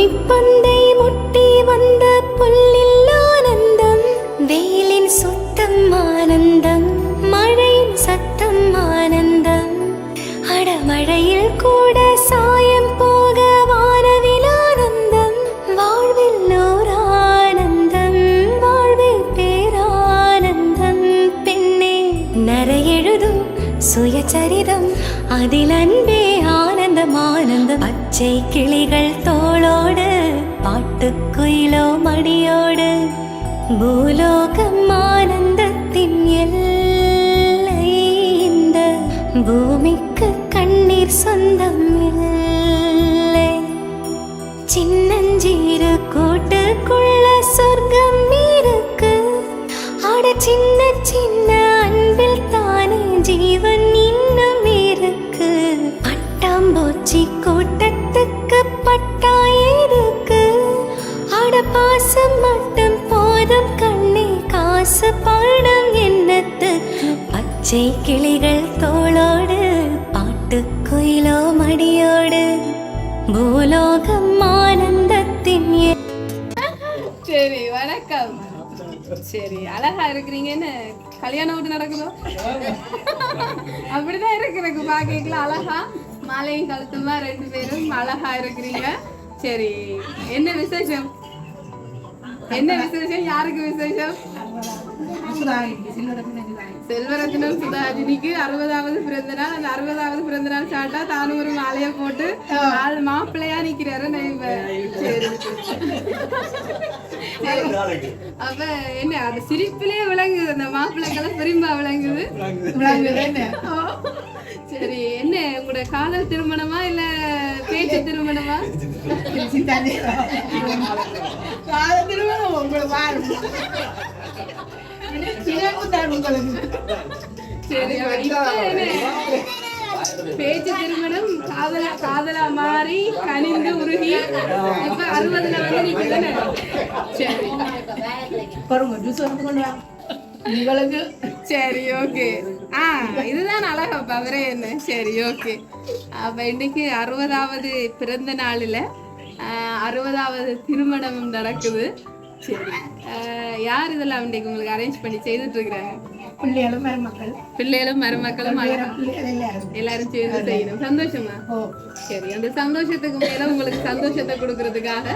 பூமி பந்தை முட்டி வந்த புல்லில் ஆனந்தம் வெயிலின் சுத்தம் ஆனந்தம் மழையின் சத்தம் ஆனந்தம். அடமழையில் கூட சாயம் போக வானவில் ஆனந்தம் வாழ்வில் ஓர் ஆனந்தம் வாழ்வில் பேரானந்தம். பெண்ணே நரையெழுதும் சுயச்சரிதம் அதில் அன்பே ஆனந்தம் ஆனந்தம். பச்சை கிளிகள் தோ பாட்டுக்குயிலோ மடியோடு பூலோகம் ஆனந்தத்தின் எல்லை இந்த பூமிக்கு கண்ணீர் சொந்தம் இல்லை. சின்னஞ்சீரு கூட்டுக்குள்ள சொர்க்கம் இருக்கு. அட சின்ன சின்ன அன்பில் தானே ஜீவன் இன்னும் இருக்கு. பட்டாம்பூச்சி கூட்டத்துக்கு பட்டா பாசம் மட்டும் போதும் கண்ணே காசு பாடம் என்னத்து? பச்சை கிளிகள் தோளோடு பாட்டுக்குயிலோ மடியோடு பூலோகம் ஆனந்தத்தின் சரி வணக்கம். சரி அழகா இருக்கிறீங்கன்னு கல்யாணம் விட்டு நடக்குதோ? அப்படிதான் இருக்கு எனக்கு அழகா? மாலையும் கழுத்துமா ரெண்டு பேரும் அழகா இருக்கிறீங்க. சரி என்ன விசேஷம்? என்ன விசேஷம்? யாருக்கு விசேஷம்? செல்வரத்னம் சுதாஜினிக்கு அறுபதாவது பிறந்த நாள். அந்த அறுபதாவது பிறந்த நாள் சாட்டா தானும் ஒரு மாலையை போட்டு ஆள் மாப்பிள்ளையா நிக்கிறாரு அப்ப என்ன அது சிரிப்பிலே விளங்குது. அந்த மாப்பிள்ளைக்கெல்லாம் பெரும்பா விளங்குது. விளங்குது. என்ன? ஓ. சரி என்ன உங்களோட காதல் திருமணமா இல்ல பேச்சு திருமணமா? சரி இப்ப என்ன? பேச்சு திருமணம் காதலா காதலா மாறி கனிந்து உருகி இப்ப அறுபதுல வந்து நிக்குதுன்னு. சரி. உங்களுக்கு சரி ஓகே. ஆ இதுதான் அழகப்பா அவரே என்ன? சரி ஓகே. அப்ப இன்னைக்கு அறுபதாவது பிறந்த நாளில் அறுபதாவது திருமணம் நடக்குது. சரி. யார் இதெல்லாம் இன்னைக்கு உங்களுக்கு அரேஞ்ச் பண்ணி செய்துட்டு இருக்கிறாங்க? பிள்ளைகளும் மருமக்கள். பிள்ளைகளும் மருமக்களும் எல்லாரும். சேர்ந்து செய்யணும். சந்தோஷமா? சரி அந்த சந்தோஷத்துக்கு மேல உங்களுக்கு சந்தோஷத்தை கொடுக்கறதுக்காக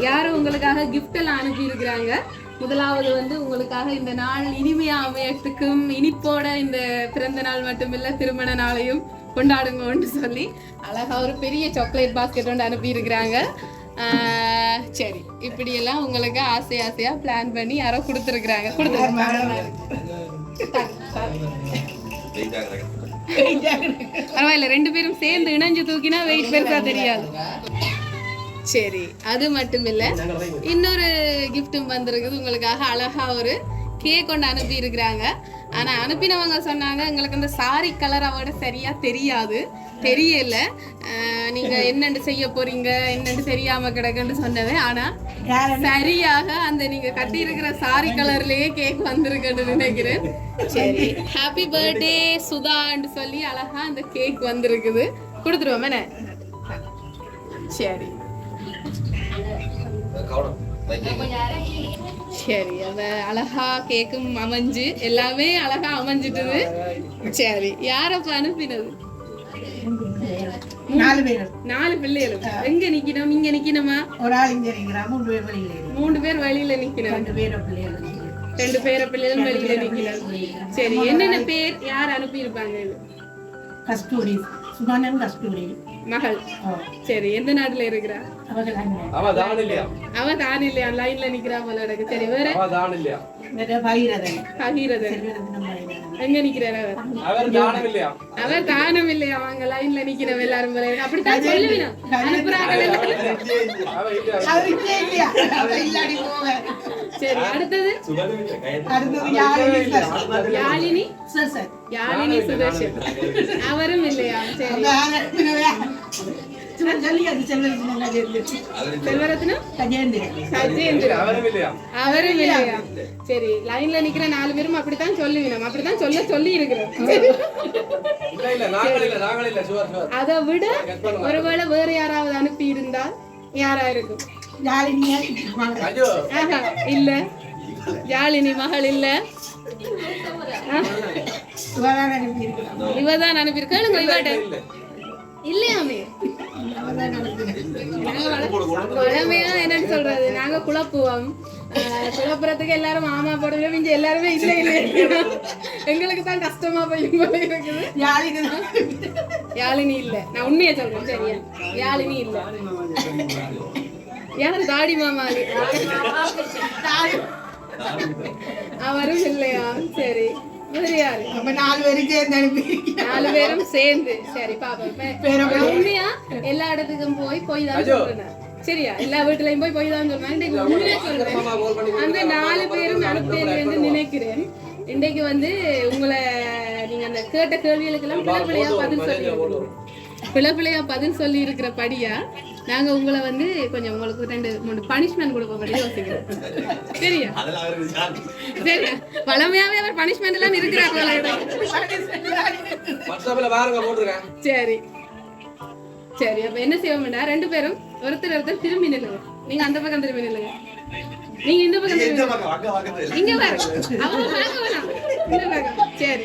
யாரும் உங்களுக்காக gift எல்லாம் அனுப்பி இருக்கிறாங்க முதலாவது வந்து உங்களுக்காக இந்த நாள் இனிமையா அமையத்துக்கும் இனிப்போட இந்த பிறந்த நாள் மட்டுமில்ல திருமண நாளையும் கொண்டாடுங்கன்னு சொல்லி அழகா ஒரு பெரிய சாக்லேட் பாஸ்கெட் ஒன்று அனுப்பியிருக்கிறாங்க. ஆஹ் சரி இப்படியெல்லாம் உங்களுக்கு ஆசை ஆசையா பிளான் பண்ணி யாரோ கொடுத்துருக்குறாங்க. பரவாயில்ல ரெண்டு பேரும் சேர்ந்து இணைஞ்சு தூக்கினா வெயிட் பெருசாக தெரியாது. சரி அது மட்டும் இல்ல இன்னொரு கிஃப்ட்டும் வந்திருக்குது. உங்களுக்காக அழகா ஒரு கேக் கொண்டு அனுப்பி இருக்கிறாங்க ஆனா அனுப்பினவங்க சொன்னாங்க எங்களுக்கு அந்த சாரி கலர் அவட சரியா தெரியாது. தெரியல. நீங்க என்னென்று செய்ய போறீங்க என்னென்று தெரியாம கிடக்குன்னு சொன்னவன் ஆனா சரியாக அந்த நீங்க கட்டி இருக்கிற சாரி கலர்லயே கேக் வந்திருக்குன்னு நினைக்கிறேன். சரி. ஹாப்பி பர்த்டே சுதான்னு சொல்லி அழகா அந்த கேக் வந்திருக்குது. கொடுத்துருவோம் என்ன? சரி. சரி அந்த அழகா கேக்கும் அமைஞ்சு எல்லாமே அழகா அமைஞ்சிட்டுது. சரி யாரப்ப அனுப்பினது? நாலு பேர். நாலு பிள்ளைகளும் எங்க நிக்கணும்? இங்க நிக்கணுமா? ஒரு ஆள் இங்க இருக்கிறாங்க மூணு பேர் வெளியில இருக்கு. மூணு பேர் வெளியில நிக்கணும். ரெண்டு பேர் பிள்ளைகள். ரெண்டு பேர பிள்ளைகளும் வெளியில நிக்கணும். சரி என்னென்ன பேர் யார் அனுப்பி இருப்பாங்க கஸ்தூரி. சுமனன் கஸ்தூரி. மகள். சரி எந்த நாட்டுல இருக்கிறா? அவ தான் இல்லையா அவ தான் இல்லையா லைன்ல நிக்கிறா போல எனக்கு சரி வேற? அவ தான் இல்லையா வேற பகிரதன். பகிரதன். எங்க நிக்கிறார் அவர் அவர் தானம் இல்லையா அவர் தானம் இல்லையா அவங்க லைன்ல நிக்கிறவ எல்லாரும் போல அப்படித்தான் சொல்லுவீனா அனுப்புறாங்க அவ இல்லையா அவர் இங்கே இல்லையா அவர் இல்லாடி போக சரி அடுத்தது அடுத்தது Yazhini sir. Yazhini sir sir Yazhini Sudarshan அவரும் இல்லையா சரி செல்வரத்னம் கஜேந்திரன். செல்வரத்னம் கஜேந்திரன் அவரும் இல்லையா சரி லைன்ல நிக்கிற நாலு பேரும் அப்படித்தான் சொல்லுவீனம் அப்படித்தான் சொல்ல சொல்லி இருக்கிறோம் அதை விட ஒருவேளை வேற யாராவது அனுப்பி இருந்தால் யாரா இருக்கும் இல்ல ஜாலினி மகள் இல்ல இவதான் அனுப்பியிருக்கிறான் இவதான் அனுப்பியிருக்க கேளுங்க இவாட்ட இல்லையாமே என்னன்னு சொல்றது? நாங்க குழப்புவோம். குழப்புறதுக்கு எல்லாரும் மாமா போடுவோம் இங்க எல்லாருமே இல்ல இல்ல எங்களுக்கு தான் கஷ்டமா போய் இருக்குது. யாழினி. யாழினி இல்ல. நான் உண்மையை சொல்றேன் சரியா? யாழினி இல்ல. யாரு? தாடி மாமா? அவரும் இல்லையா? சரி. வேறு யாரு அப்ப நாலு பேருக்கு சேர்ந்து அனுப்பியிருக்கேன் நாலு பேரும் சேர்ந்து. சரி பாப்போம். இப்ப நான் உண்மையா? எல்லா இடத்துக்கும் போய் போய் தான் சொல்றேன் சரியா? எல்லா வீட்டுலயும் போய் போய் தான் சொல்றேன். உண்மையா சொல்றேன். அந்த நாலு பேரும் அனுப்பேன் என்று நினைக்கிறேன். இன்றைக்கு வந்து உங்களை நீங்க அந்த கேட்ட கேள்விகளுக்கெல்லாம் பிள்ளைப்பிள்ளையா பதில் சொல்லி பிள்ளைப்பிள்ளையா பதில் சொல்லி இருக்கிற படியா நாங்க உங்களை வந்து கொஞ்சம் உங்களுக்கு ரெண்டு மூணு பனிஷ்மெண்ட் கொடுப்போம் யோசிக்கிறோம் சரியா? சரியா? வளமையாவே அவர் பனிஷ்மெண்ட் எல்லாம் இருக்கிறார் சரி. சரி அப்ப என்ன செய்வோம்டா ரெண்டு பேரும் ஒருத்தர் ஒருத்தர் திரும்பி நில்லுங்க நீங்க அந்த பக்கம் திரும்பி நில்லுங்க. நீங்க இந்த பக்கம். இங்க அவங்க பக்கம். சரி.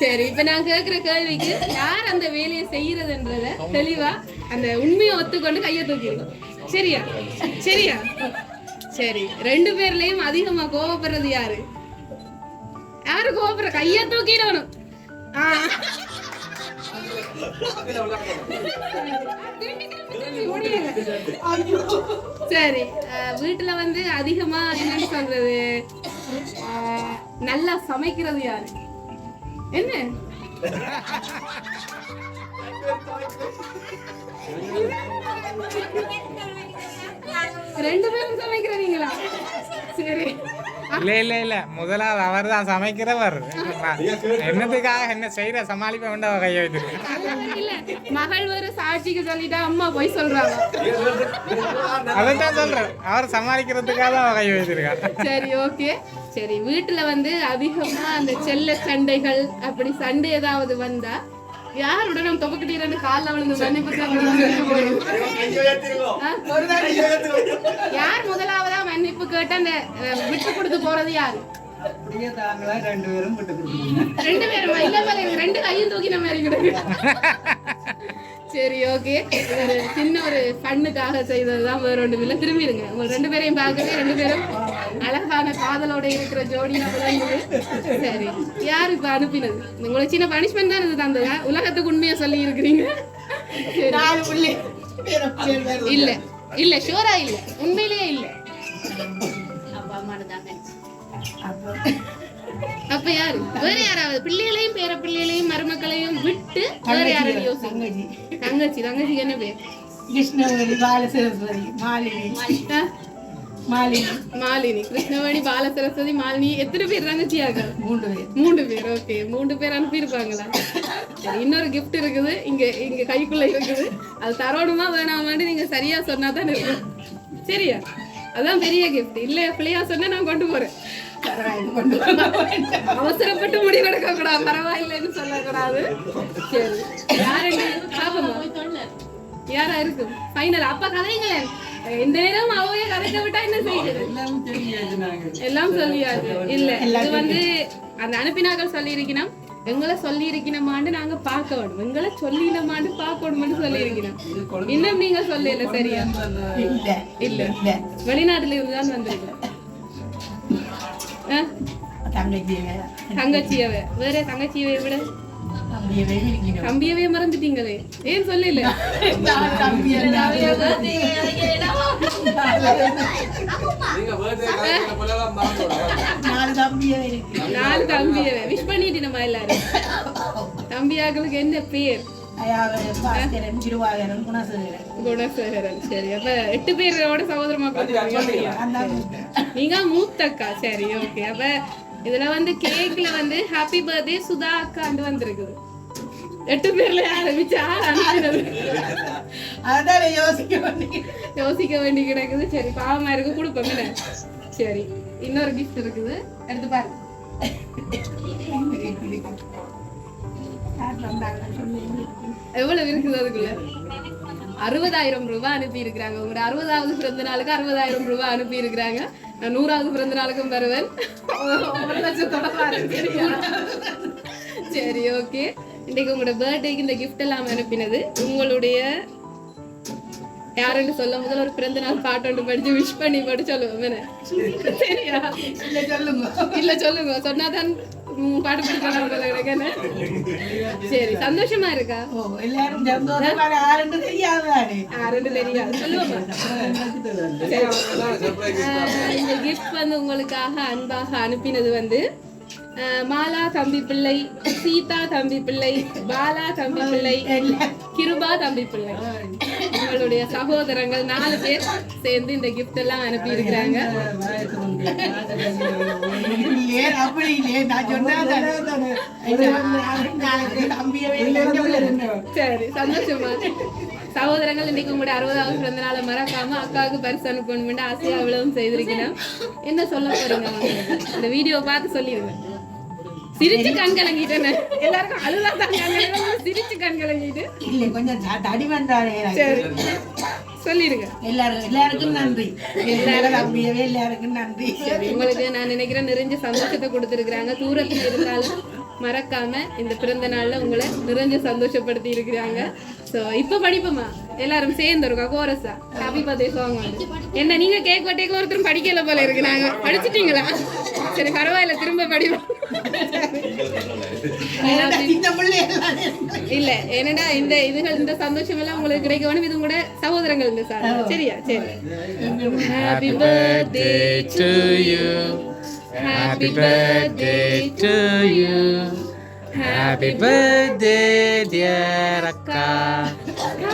சரி இப்ப நான் கேக்குற கேள்விக்கு யார் அந்த வேலையை செய்யறதுன்றத தெளிவா அந்த உண்மையை ஒத்துக்கொண்டு கையை தூக்கிடுவோம் சரியா? சரியா? சரி ரெண்டு பேர்லயும் அதிகமா கோவப்படுறது யாரு? யாரு கோவப்படுற? கைய தூக்கிடணும். சரி வீட்டுல வந்து அதிகமா என்ன சொல்றது? நல்லா சமைக்கிறது யாரு? என்ன? ரெண்டு பேரும் சமைக்கிறீங்களா? சரி. இல்ல இல்ல இல்ல. முதலாவது அவர் தான் சமைக்கிறவர். என்னத்துக்காக என்ன செய்யற சமாளிப்ப வேண்டாம் கையை இல்ல மகள் ஒரு சாட்சிக்கு சொல்லிட்டா அம்மா போய் சொல்றாங்க. அதைத்தான் சொல்றேன். அவர் சமாளிக்கிறதுக்காக தான் கையை வைத்திருக்கா. சரி ஓகே. சரி வீட்டுல வந்து அதிகமா அந்த செல்ல சண்டைகள் அப்படி சண்டை ஏதாவது வந்தா யாருடன் நம்ம தொப்பக்கிட்டீரன்னு காலில் விழுந்து மன்னிப்பு யார் முதலாவதா மன்னிப்பு கேட்டு அந்த விட்டு கொடுத்து போறது யாரு? ரெண்டு பேரும்? ரெண்டு பேரும் இல்ல ரெண்டு கையும் தூக்கி நம்ம இறங்கிடுது சரி ஓகே. ஒரு சின்ன ஒரு கண்ணுக்காக செய்ததுதான் வேற ஒன்றும் இல்லை திரும்பிடுங்க. உங்க ரெண்டு பேரையும் பார்க்கவே ரெண்டு பேரும் அழகான காதலோட இருக்கிற ஜோடியா விளங்குது. சரி யார் இப்ப அனுப்பினது? உங்களுக்கு சின்ன பனிஷ்மெண்ட் தான் இது தந்ததா? உலகத்துக்கு உண்மையா சொல்லி இருக்கிறீங்க. இல்ல இல்ல ஷோரா இல்ல. உண்மையிலேயே இல்ல. அப்போ அப்ப யாரு? வேற யாராவது? பிள்ளைகளையும் பேர பிள்ளைகளையும் மருமக்களையும் விட்டு வேற யாராவது யோசிங்க. தங்கச்சி. தங்கச்சி தங்கச்சிக்கு என்ன பேர்? கிருஷ்ணவேணி பாலசரஸ்வதி மாலினி. மாலினி மாலினி கிருஷ்ணவேணி பால சரஸ்வதி மாலினி எத்தனை பேர் தங்கச்சியாக மூன்று பேர் மூணு பேர் ஓகே மூணு பேர் அனுப்பியிருப்பாங்களா சரி இன்னொரு கிஃப்ட் இருக்குது இங்க இங்க கைக்குள்ள இருக்குது அது தரணுமா வேணாமான்னு நீங்க சரியா சொன்னா தான் இருக்கும் சரியா அதான் பெரிய கிஃப்ட் இல்ல பிள்ளையா சொன்னா நான் கொண்டு போறேன். அவசரப்பட்டு முடிவெடுக்க கூடாது பரவாயில்லைன்னு சொல்லக்கூடாது சரி யாரு யாரா இருக்கும் ஃபைனல் அப்ப கதைங்களேன் இந்த நேரம் அவங்க கதைக்க விட்டா என்ன செய்யுது எல்லாம் சொல்லியாச்சு. இல்ல இது வந்து அந்த அனுப்பினாக்கள் சொல்லி இருக்கணும் எங்களை சொல்லி இருக்கணுமான்னு நாங்க பார்க்க வேணும் எங்களை சொல்லினமான்னு பார்க்கணும்னு சொல்லி இருக்கணும் இன்னும் நீங்க சொல்லல சரியா? இல்ல வெளிநாட்டுல இருந்து தான் ஆ? தங்கச்சியை தங்கச்சியவை. வேற தங்கச்சியவை விட தம்பியவே மறந்துட்டீங்களே? ஏன் சொல்லல? நாலு தம்பியவை விஷ் பண்ணிட்டு நம்ம எல்லாரும் தம்பியாக்களுக்கு என்ன பேர்? குணசேகரன். குணசேகரன். சரி அப்ப எட்டு பேரோட சகோதரமா நீங்க மூத்தக்கா. சரி ஓகே அப்ப இதுல வந்து கேக்ல வந்து ஹாப்பி பர்த்டே சுதா அக்காண்டு வந்திருக்குது. எட்டு பேர்ல ஆரம்பிச்சு அதான் யோசிக்க வேண்டிய யோசிக்க வேண்டி கிடக்குது. சரி பாவமா இருக்கு கொடுப்போம்? சரி இன்னொரு கிஃப்ட் இருக்குது. எடுத்து பாரு. யார் தந்தாங்க சொல்லி எவ்வளவு இருக்குது அதுக்குள்ள? அறுபதாயிரம் ரூபாய் அனுப்பி இருக்கிறாங்க உங்களோட அறுபதாவது பிறந்த நாளுக்கு அறுபதாயிரம் ரூபாய் அனுப்பி இருக்கிறாங்க நூறாவது பிறந்த நாளுக்கும் வருவேன். ஒரு லட்சத்தோட? சரி ஓகே இன்னைக்கு உங்களோட பர்த்டேக்கு இந்த gift எல்லாம் அனுப்பினது. உங்களுடைய யாருன்னு சொல்ல முதல்ல ஒரு பிறந்த நாள் பாட்டு ஒன்று படிச்சு விஷ் பண்ணி போட்டு சொல்லுவோம்? சரியா? இல்ல சொல்லுங்க. இல்ல சொல்லுங்க. சொன்னாதான் சரி சந்தோஷமா இருக்கா? எல்லாரும் யாருன்னு தெரியாது. சொல்லுவோமா? ஆஹ் இந்த கிஃப்ட் வந்து உங்களுக்காக அன்பாக அனுப்பினது வந்து ஆஹ் மாலா தம்பி பிள்ளை சீதா தம்பி பிள்ளை பாலா தம்பி பிள்ளை கிருபா தம்பி பிள்ளை. உங்களுடைய சகோதரங்கள் நாலு பேர் சேர்ந்து இந்த கிஃப்ட் எல்லாம் அனுப்பி இருக்கிறாங்க சரி சந்தோஷமா? சகோதரங்கள் இன்னைக்கு உங்களுடைய அறுபதாவது பிறந்த நாளை மறக்காம அக்காவுக்கு பரிசு அனுப்பணும்னு ஆசையா அவ்வளவும் செய்திருக்கணும் என்ன சொல்ல போறீங்க? இந்த வீடியோ பார்த்து சொல்லிடுங்க. சிரிச்சு கண் கலங்கிட்டேன்னு எல்லாருக்கும் அதுதான் தான் சிரிச்சு கண் கலங்கிட்டு. இல்லை கொஞ்சம் தடிமன் தானே சரி. சொல்லிடுங்க. எல்லாரும் எல்லாருக்கும் நன்றி. எல்லாரும் தம்பியவே எல்லாருக்கும் நன்றி. உங்களுக்கு நான் நினைக்கிறேன் நிறைஞ்ச சந்தோஷத்தை கொடுத்துருக்குறாங்க. தூரத்தில் இருந்தாலும் மறக்காம இந்த பிறந்த நாள்ல உங்களை நிறைஞ்ச சந்தோஷப்படுத்தி இருக்கிறாங்க ஸோ இப்போ படிப்போமா? எல்லாரும் சேர்ந்து இருக்கா கோரஸா? ஹாப்பி பர்த்டே சாங் வந்து என்ன நீங்க கேக் வட்டேக்கு ஒருத்தரும் படிக்கல போல இருக்கு. நாங்க படிச்சிட்டீங்களா? சரி பரவாயில்ல திரும்ப படிப்போம். இந்த பிள்ளை எல்லாரும் இல்ல என்னடா இந்த இதுகள் இந்த சந்தோஷம் எல்லாம் உங்களுக்கு கிடைக்க வேணும் இது உங்களோட சகோதரங்கள் இந்த சார். சரியா? சரி. Happy birthday to you. Happy birthday to you. Happy birthday, dear Akka.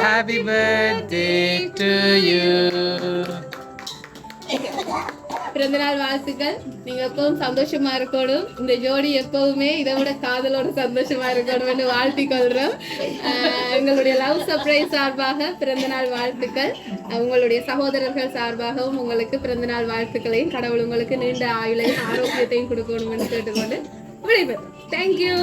Happy birthday to you. பிறந்தநாள் வாழ்த்துக்கள். நீங்க எப்பவும் சந்தோஷமா இருக்கணும். இந்த ஜோடி எப்பவுமே இதை விட காதலோட சந்தோஷமா இருக்கணும்னு வாழ்த்தி கொள்றோம் ஆஹ் எங்களுடைய லவ் சர்ப்ரைஸ் சார்பாக பிறந்தநாள் வாழ்த்துக்கள். உங்களுடைய சகோதரர்கள் சார்பாகவும் உங்களுக்கு பிறந்தநாள் வாழ்த்துக்களையும் கடவுள் உங்களுக்கு நீண்ட ஆயுளையும் ஆரோக்கியத்தையும் கொடுக்கணும்னு கேட்டுக்கொண்டு விடைபெறும் தேங்க்யூ